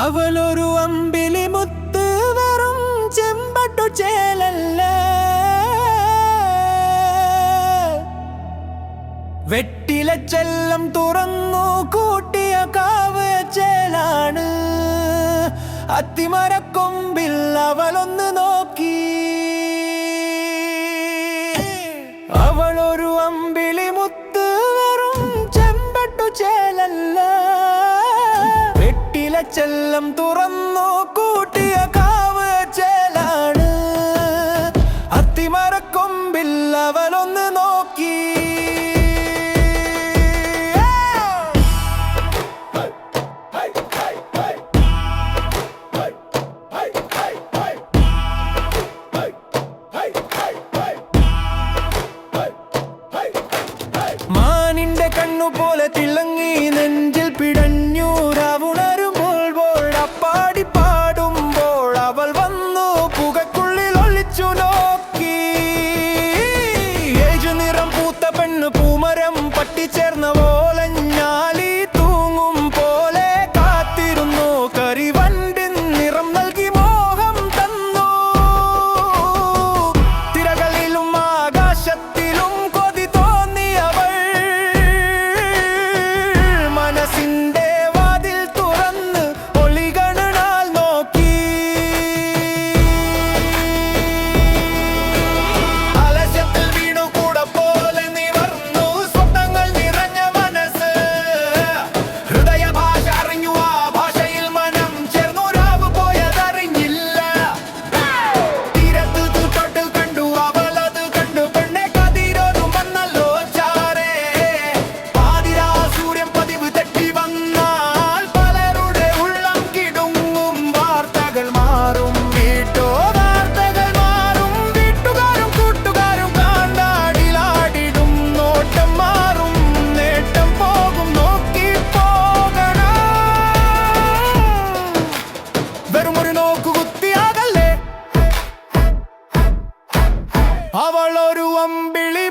അവളൊരു അമ്പിളി മുത്ത് വെറും ചെമ്പട്ടു ചേലല്ല? വെട്ടില ചെല്ലം തുറന്നു കൂട്ടിയ കാവ് ചേലാണ്. അത്തിമരക്കൊമ്പിൽ അവളൊന്ന് നോക്കി. അവളൊരു അമ്പിളി ചെല്ലം തുറന്നു കൂട്ടിയ കാവ് ചേലാണ്. അത്തിമരക്കൊമ്പിൽ അവലൊന്ന് നോക്കി. മാനിന്റെ കണ്ണു പോലെ തിളങ്ങി അവളൊരു അമ്പിളി